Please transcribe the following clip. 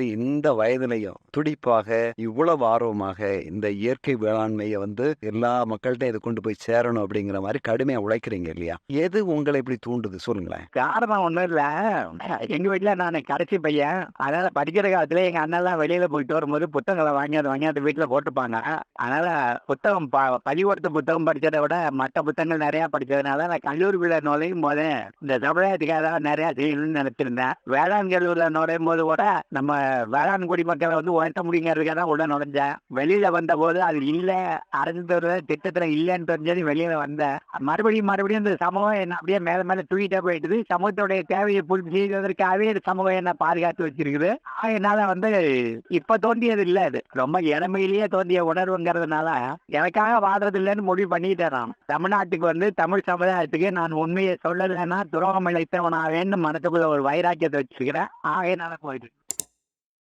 இந்த வயதிலையும் துடிப்பாக இவ்வளவு ஆர்வமாக இந்த இயற்கை வேளாண்மையை வந்து எல்லா மக்கள்கிட்ட இதை கொண்டு போய் சேரணும் அப்படிங்கிற மாதிரி கடுமையா உழைக்கிறீங்க இல்லையா? எது உங்களை இப்படி தூண்டுது? சொல்லுங்களேன். காரணம் ஒண்ணும் இல்ல. எங்க வீட்டுல நான் கடைசி பையன். அதனால படிக்கிற காலத்துல எங்க அண்ணெல்லாம் வெளியில போயிட்டு வரும்போது புத்தகங்களை வாங்கி அதை வாங்கி அந்த வீட்டுல போட்டுப்பாங்க அதனால புத்தகம் ப- பள்ளிக்கூடத்து புத்தகம் படிச்சதை விட மற்ற புத்தகங்கள் நிறைய படிச்சதுனால நான் கல்லூரி விழா நுழையும் போது இந்த தமிழகத்துக்காக நிறைய செய்யணும்னு நினைச்சிருந்தேன். வேளாண் கல்லூரியில் நுழையும் போது கூட நம்ம வேளாண்குடி மக்களை வந்து உயர்த்த முடியுங்கிறதுக்காக தான் உள்ள நுழைஞ்சேன் வெளியில வந்த போது அது இல்ல அரசு திட்டத்துல இல்லைன்னு தெரிஞ்சது வெளியில வந்தேன் மறுபடியும் மறுபடியும் இந்த சமூகம் என்ன அப்படியே மேல மேல தூக்கிட்டே போயிட்டுது. சமூகத்துடைய தேவையை பூர்த்தி செய்வதற்காகவே இந்த சமூகம் என்ன பாதுகாத்து வச்சிருக்குது. ஆக என்னால வந்து இப்ப தோன்றியது இல்ல அது. ரொம்ப இளமையிலேயே தோன்றிய உணர்வுங்கிறதுனால எனக்காக வாடுறது இல்லைன்னு முடிவு பண்ணிட்டேன் நான். தமிழ்நாட்டுக்கு வந்து தமிழ் சமுதாயத்துக்கு நான் உண்மையை சொல்லலைன்னா துரோகம் இழைத்தவனாவேன்னு மனசுக்குள்ள ஒரு வைராக்கியத்தை வச்சிருக்கிறேன். ஆகையினால போயிட்டு